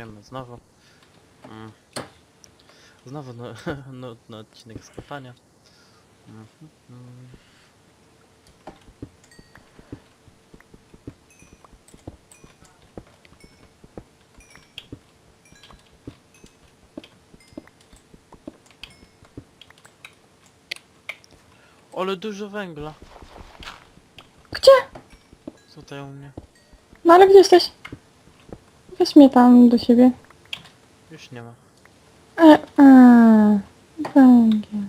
kopiemy znowu. Mm. Znowu no, nudny odcinek z kopania. Mm. Ale dużo węgla. Gdzie? Tutaj u mnie. No ale gdzie jesteś? Weź mnie tam do siebie. Już nie ma. E, e, węgiel.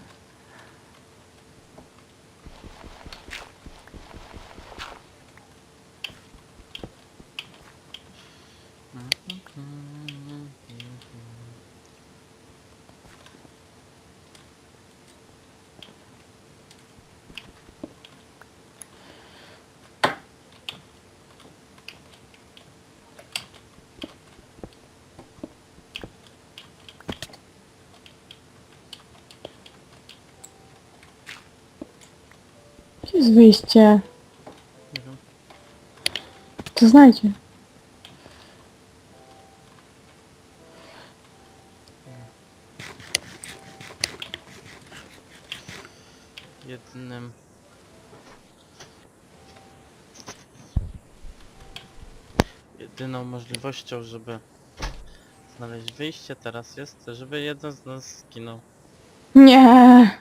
Gdzie jest wyjście? Nie wiem. To znajdzie. Jedynym... Jedyną możliwością, żeby znaleźć wyjście teraz jest, żeby jeden z nas zginął. Nie.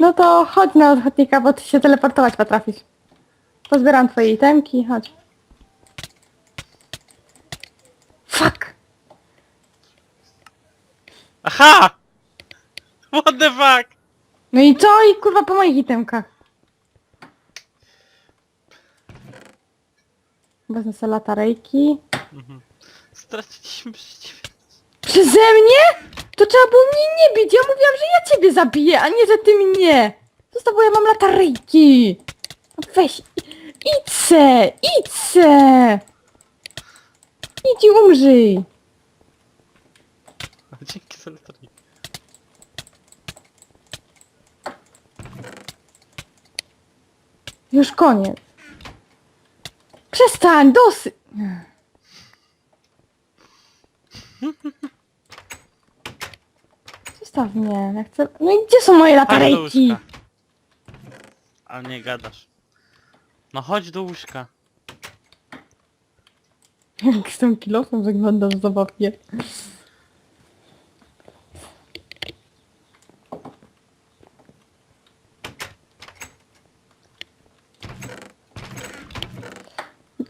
No to chodź na odchodnika, bo ty się teleportować potrafisz. Pozbieram twoje itemki, chodź. Fuck! Aha! What the fuck? No i co? I kurwa po moich itemkach. Wezmę sobie latarejki. Mhm. Straciliśmy przeciwieństwo. Przeze mnie? To trzeba było mnie nie bić. Ja mówiłam, że ja ciebie zabiję, a nie, że ty mnie. Zostaw, bo ja mam latarejki. No Weź. Idź se! Idź se! Idź i umrzyj. Dzięki za latarnię. Już koniec. Przestań, dosyć. Zostaw mnie, ja chcę... No i gdzie są moje Chodź do latarejki? łóżka. A nie gadasz. No chodź do łóżka. Jak z tym kilofem wyglądasz zabawnie.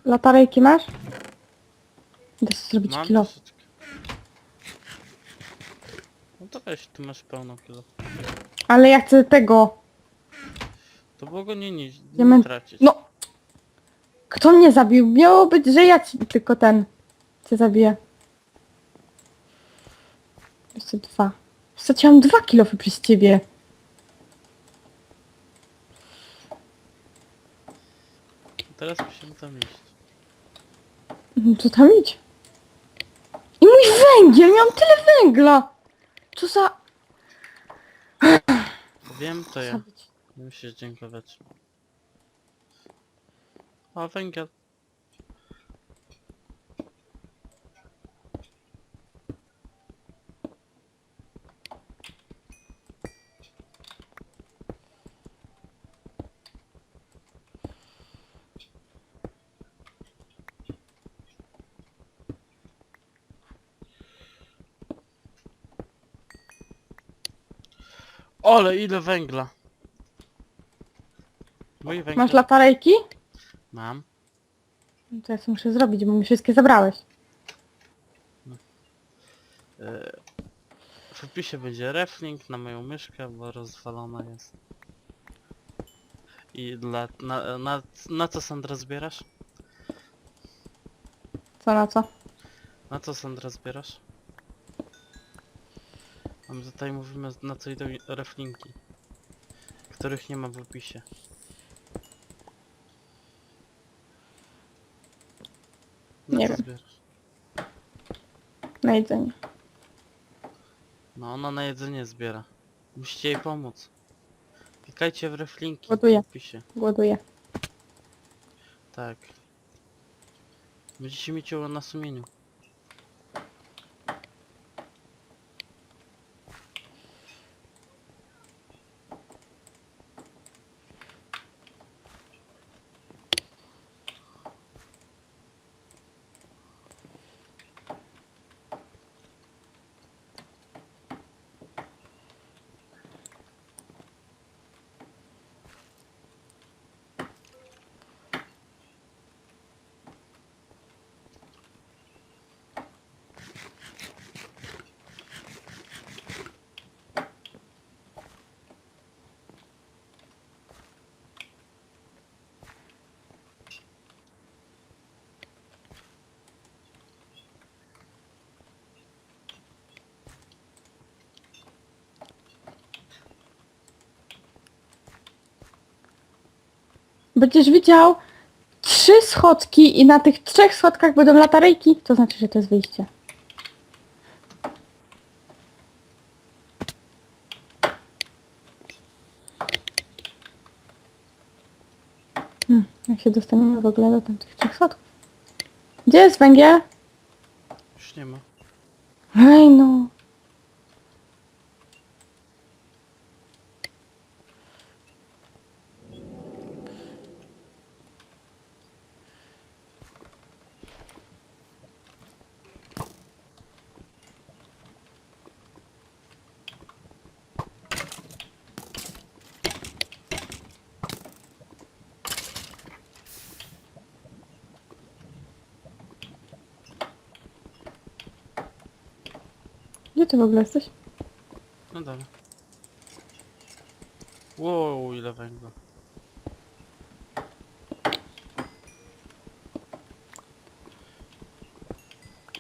Latarejki masz? Idę sobie zrobić Mam kilof. troszeczkę. To weź, tu masz pełną kilo. Ale ja chcę tego. To było go nie, nie, nie Diament- tracić. No! Kto mnie zabił? Miało być, że ja ci, tylko ten cię zabiję. Jeszcze dwa. Straciłam dwa kilofy przez ciebie. Teraz musimy tam iść. No to tam idź. I mój węgiel! Miałam tyle węgla! Co za... Wiem, to ja. Musisz dziękować. O, węgiel. Ole, ile węgla. Mój węgiel. Masz latarejki? Mam. No to ja sobie muszę zrobić, bo mi wszystkie zabrałeś. E, W opisie będzie reflink na moją myszkę, bo rozwalona jest. I dla, na, na, na co Sandra zbierasz? Co na co? Na co Sandra zbierasz? A my tutaj mówimy na co idą reflinki. Których nie ma w opisie. Na Nie co wiem. zbierasz? Na jedzenie. No ona na jedzenie zbiera. Musicie jej pomóc. Klikajcie w reflinki Ładuję. w opisie. Głoduję. Tak. Będziecie mieć ją na sumieniu. Będziesz widział trzy schodki i na tych trzech schodkach będą latarejki. To znaczy, że to jest wyjście. Hmm, jak się dostaniemy w ogóle do tamtych trzech schodków? Gdzie jest węgiel? Już nie ma. Ej no. Gdzie ty w ogóle jesteś? No dobra. Wow, ile węgla.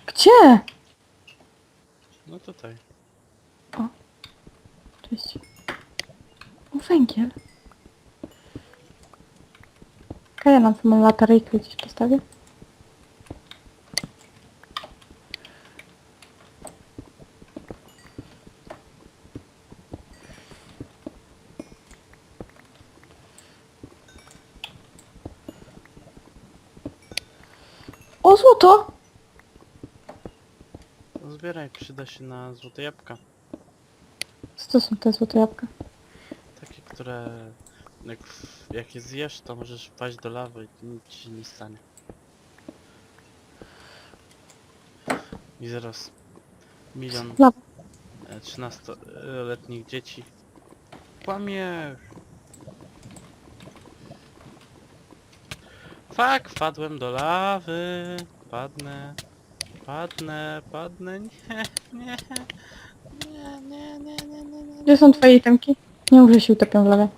Gdzie? No tutaj. Cześć. O, węgiel. Okej, ja na tą latarejkę gdzieś postawię. O, złoto! No zbieraj, przyda się na złote jabłka. Co to są te złote jabłka? Takie, które jak, jak je zjesz, to możesz wpaść do lawy i nic ci się nie stanie. I zaraz milion Lawa. 13-letnich dzieci. Kłamie! Fak, wpadłem do lawy. Padnę. Padnę, padnę. Nie, nie. Nie, nie, nie, nie, nie, nie. Gdzie są twoje itemki? Nie mów, że się utopią w lawie.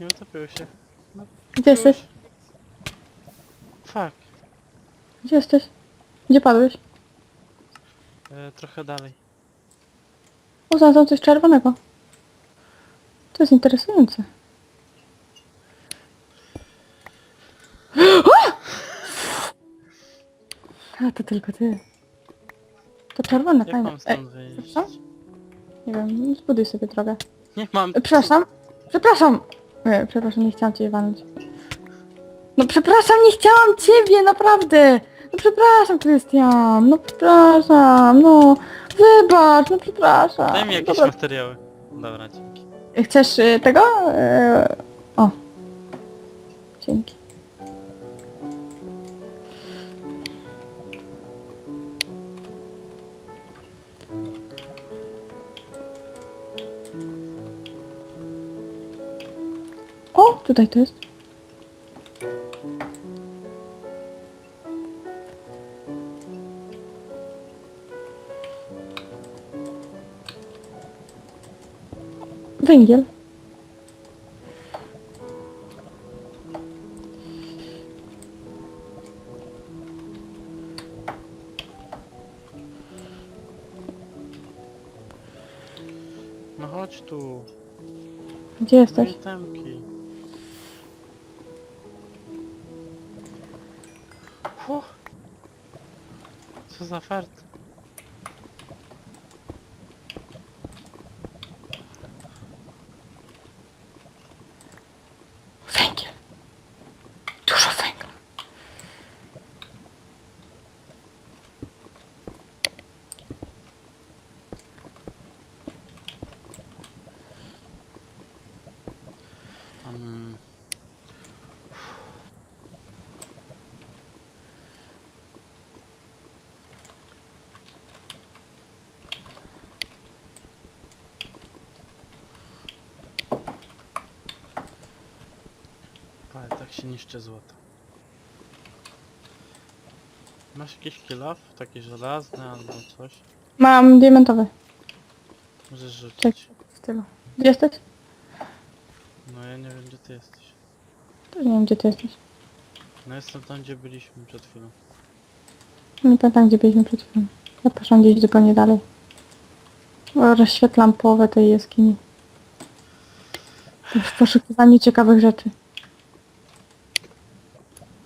Nie utopiły się. No, Gdzie jesteś? Fuck. Gdzie jesteś? Gdzie padłeś? E, trochę dalej. O, znalazłam coś czerwonego. To jest interesujące. A, to tylko ty. To czerwone, Jak mam Ej, stąd wyjść? przepraszam? nie wiem, zbuduj sobie drogę. Nie mam. E, Przepraszam. Przepraszam. Nie, przepraszam, nie chciałam cię walnąć. No przepraszam, nie chciałam ciebie, naprawdę. No przepraszam, Krystian. No przepraszam, no. Wybacz, no przepraszam. Daj mi jakieś Dobra. materiały. Dobra, dzięki. Chcesz y, tego? Y, o. Dzięki. O, tutaj to jest. Węgiel. No chodź tu. Gdzie jesteś? Co tak się niszczy złoto. Masz jakiś kilof? Taki żelazny albo coś? Mam diamentowy. Możesz rzucić. Czek. W stylu. Gdzie jesteś? No ja nie wiem gdzie ty jesteś. Też nie wiem, gdzie ty jesteś. No jestem tam gdzie byliśmy przed chwilą. Nie pamiętam, gdzie byliśmy przed chwilą. Ja poszłam gdzieś zupełnie dalej. O, rozświetlam połowę tej jaskini. W poszukiwaniu ciekawych rzeczy.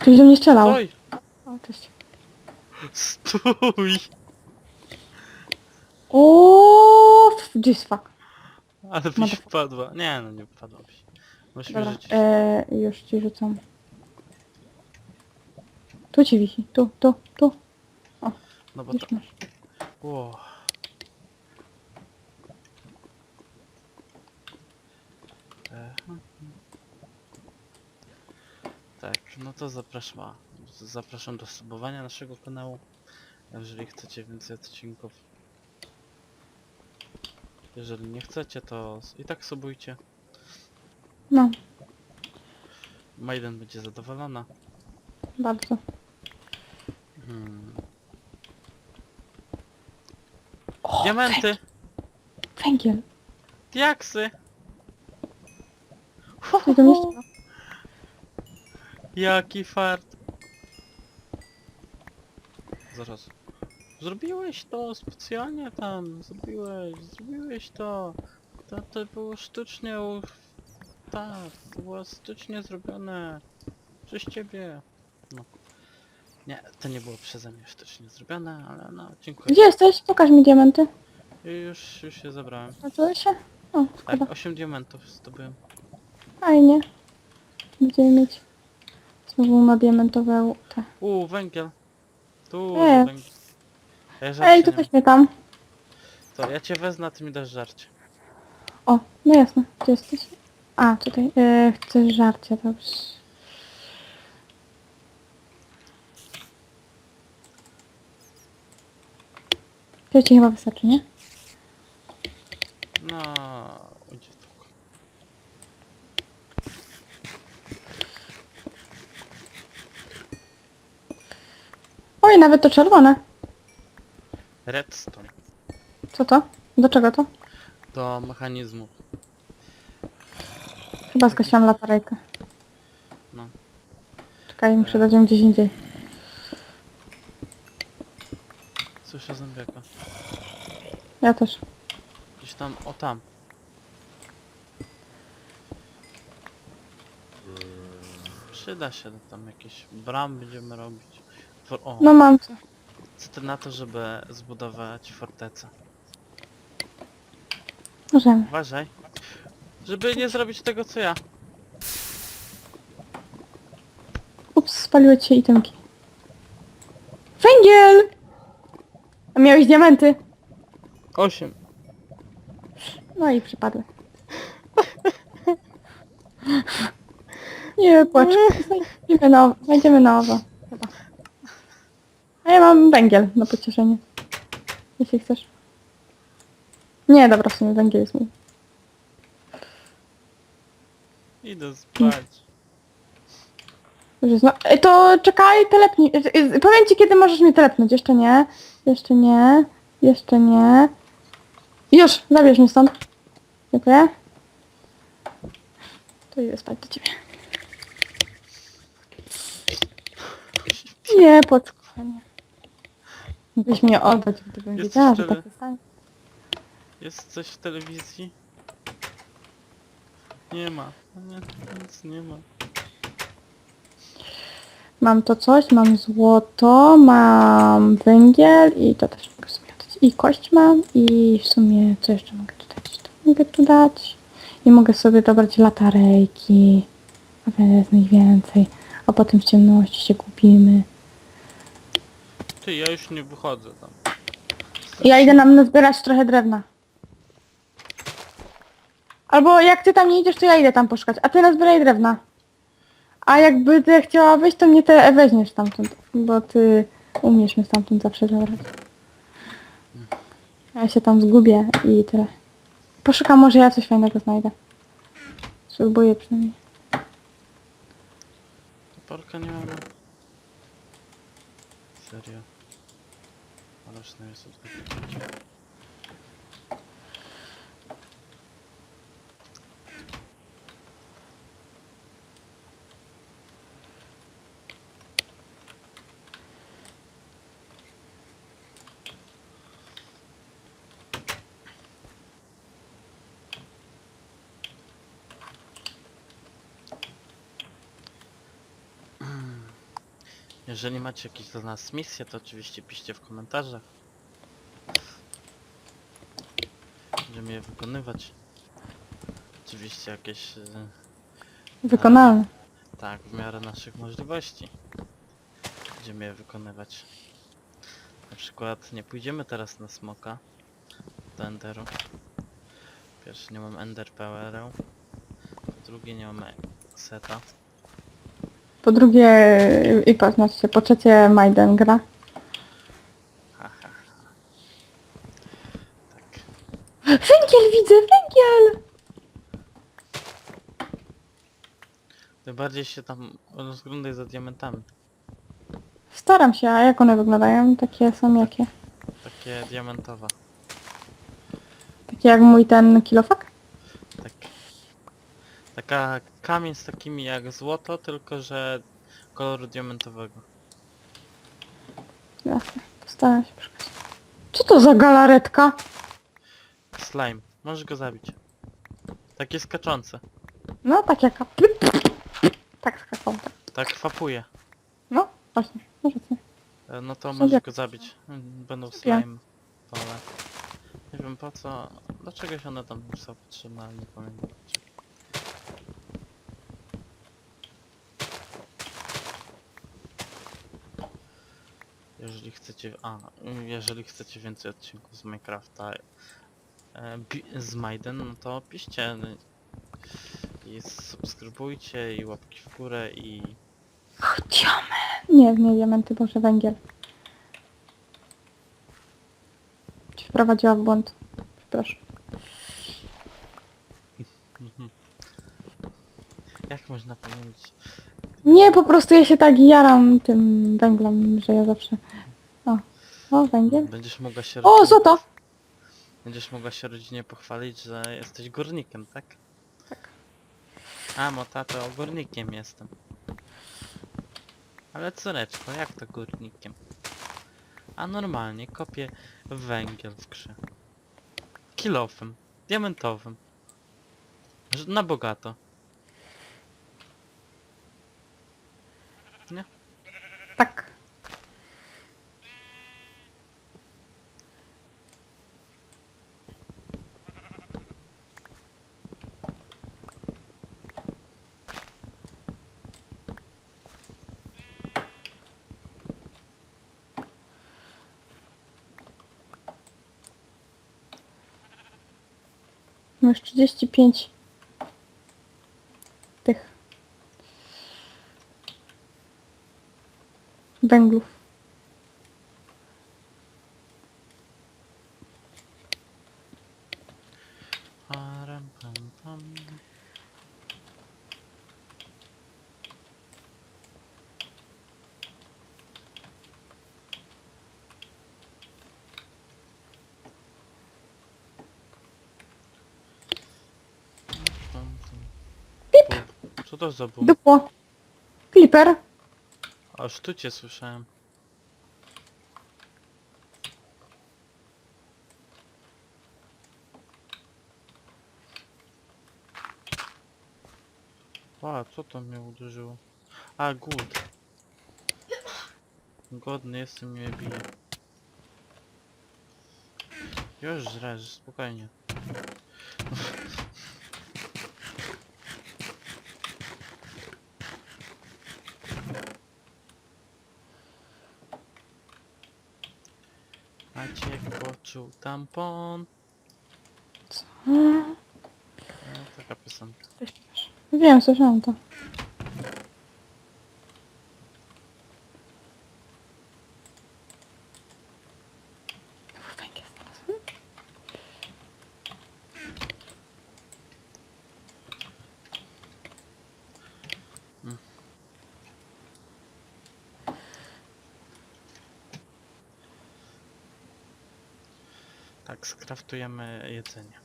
Ktoś do mnie strzelał. Oj! O, cześć. Stój! O, Gdzieś fuck. Ale byś Motherfucker. wpadła. Nie no, nie wpadłabyś. Musisz Dobra, rzucić. e, już ci rzucam. Tu ci wisi, tu, tu, tu. No bo Już to... masz. Ło. E, hmm. Tak, no to zapraszam, a, zapraszam do subowania naszego kanału, jeżeli chcecie więcej odcinków. Jeżeli nie chcecie, to i tak subujcie. No, Maiden będzie zadowolona. bardzo. Hmm. O, Diamenty! Węgiel. Diaksy! Jaki fart! Zaraz. Zrobiłeś to specjalnie tam, zrobiłeś, zrobiłeś to. To, to było sztucznie u... Tak, to było sztucznie zrobione. Przez ciebie. No. Nie, to nie było przeze mnie sztucznie zrobione, ale no, dziękuję. Gdzie jesteś? Pokaż mi diamenty. Już, już się zabrałem. Zacząłeś się? O, Tak, szkoda. 8 diamentów zdobyłem. Fajnie. Będziemy mieć znowu na diamentowe te. Uuu, węgiel. Tu E. węgiel. Ja żarcia Ej, nie tu mam. weź mnie tam. To ja cię wezmę, a ty mi dasz żarcie. O, no jasne. Gdzie jesteś? A, tutaj. E, chcesz żarcie, dobrze. To ci chyba wystarczy, nie? No, idzie tylko. Oj, nawet to czerwone. Redstone. Co to? Do czego to? Do mechanizmu. Chyba skosiłam latarejkę. No. Czekaj, muszę dać ją gdzieś indziej. Słyszę zębiaka. Ja też. Gdzieś tam, o tam. Przyda się tam jakieś bram będziemy robić. For, o, No mam. co ty na to, żeby zbudować fortecę? Możemy. Uważaj. Żeby nie zrobić tego co ja. Ups, spaliły ci się itemki. Węgiel! A miałeś diamenty. 8. No i przypadły. Nie płacz. Znajdziemy na, znajdziemy. Chyba. A ja mam węgiel na pocieszenie. Jeśli chcesz. Nie, dobra, w sumie węgiel jest mój. Idę spać. Już jest, no, to czekaj, telepnij. y, Powiem ci kiedy możesz mnie telepnąć. Jeszcze nie. Jeszcze nie. Jeszcze nie. Już, zabierz mnie stąd. Dziękuję. To idę spać do ciebie. Nie, płacz, Mógłbyś mnie oddać, gdybym Jesteś wiedziała, że szczery? tak się stanie. Jest coś w telewizji? Nie ma. Nie, nic nie ma. Mam to coś, mam złoto, mam węgiel i to też mogę sobie dać. I kość mam i w sumie co jeszcze mogę tu dać? To mogę tu dać. I mogę sobie dobrać latarejki. A wezmę ich więcej. A potem w ciemności się kupimy. Ty, ja już nie wychodzę tam. Ja idę nam nazbierać trochę drewna. Albo jak ty tam nie idziesz, to ja idę tam poszukać. A ty nazbieraj drewna. A jakby ty chciała wyjść, to mnie te weźmiesz stamtąd. Bo ty umiesz mnie stamtąd zawsze zabrać. Ja się tam zgubię i tyle. Poszukam, może ja coś fajnego znajdę. Spróbuję przynajmniej. Porka nie mamy. Serio. Ależ no jest odbycie. Jeżeli macie jakieś dla nas misje, to oczywiście piszcie w komentarzach. Będziemy je wykonywać. Oczywiście jakieś... Wykonalne. Tak, w miarę naszych możliwości. Będziemy je wykonywać. Na przykład nie pójdziemy teraz na smoka do enderu. Pierwszy nie mam ender power'u. Drugie nie mamy seta. Po drugie, i po, znaczy, po trzecie Maiden gra. Tak. Węgiel widzę, węgiel! Tym bardziej się tam rozglądaj za diamentami. Staram się, a jak one wyglądają? Takie są jakie? Takie diamentowe. Takie jak mój ten kilofak? Tak. Taka kamień z takimi jak złoto, tylko że koloru diamentowego. Jasne, postaram się przekazać. Co to za galaretka? Slime. Możesz go zabić. Takie skaczące. No, tak jaka. Tak skakał, tak. Tak fapuje. No, właśnie, może ty. E, No to możesz go zabić. Mm, Będą slime pole. Nie wiem po co. Dlaczego się one tam są potrzebne, ale nie pamiętam. Jeżeli chcecie, a, jeżeli chcecie więcej odcinków z Minecrafta e, z Maiden, no to piszcie i subskrybujcie i łapki w górę i Chciamy. Nie, nie diamenty, boże, węgiel. Cię wprowadziła w błąd. Przepraszam. Jak można pomylić? Nie, po prostu ja się tak jaram tym węglem, że ja zawsze... O, o, węgiel. Będziesz mogła się O, rodzinie- złoto! Będziesz mogła się rodzinie pochwalić, że jesteś górnikiem, tak? Tak. A, mo tato, górnikiem jestem. Ale córeczko, jak to górnikiem? A normalnie kopię węgiel w grze. Kilofem, diamentowym. Na bogato. Tak. Masz 35 tych węglów. Param, pam, pam. Pam, pam. Bób. Co to za bum? Dupło. Clipper. Aż tu cię słyszałem. A, co to mnie uderzyło? A, głód. Godny jestem, mnie bije. Już żresz, spokojnie. Maciek poczuł tampon. No, taka piosenka. Wiem, słyszałam to. Skraftujemy jedzenie.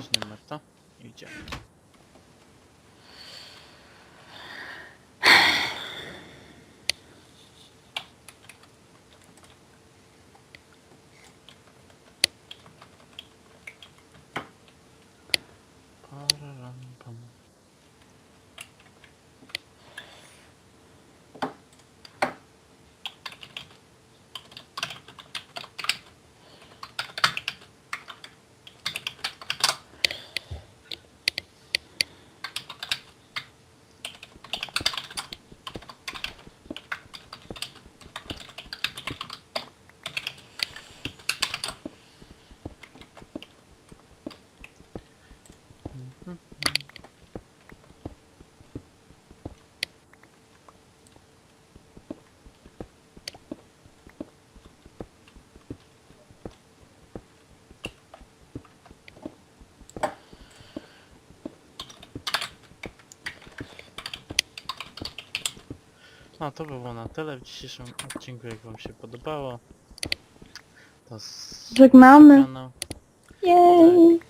Weźmiemy to i idziemy. No to było na tyle w dzisiejszym odcinku, jak wam się podobało. To z... Żegnamy. kanał. Jej.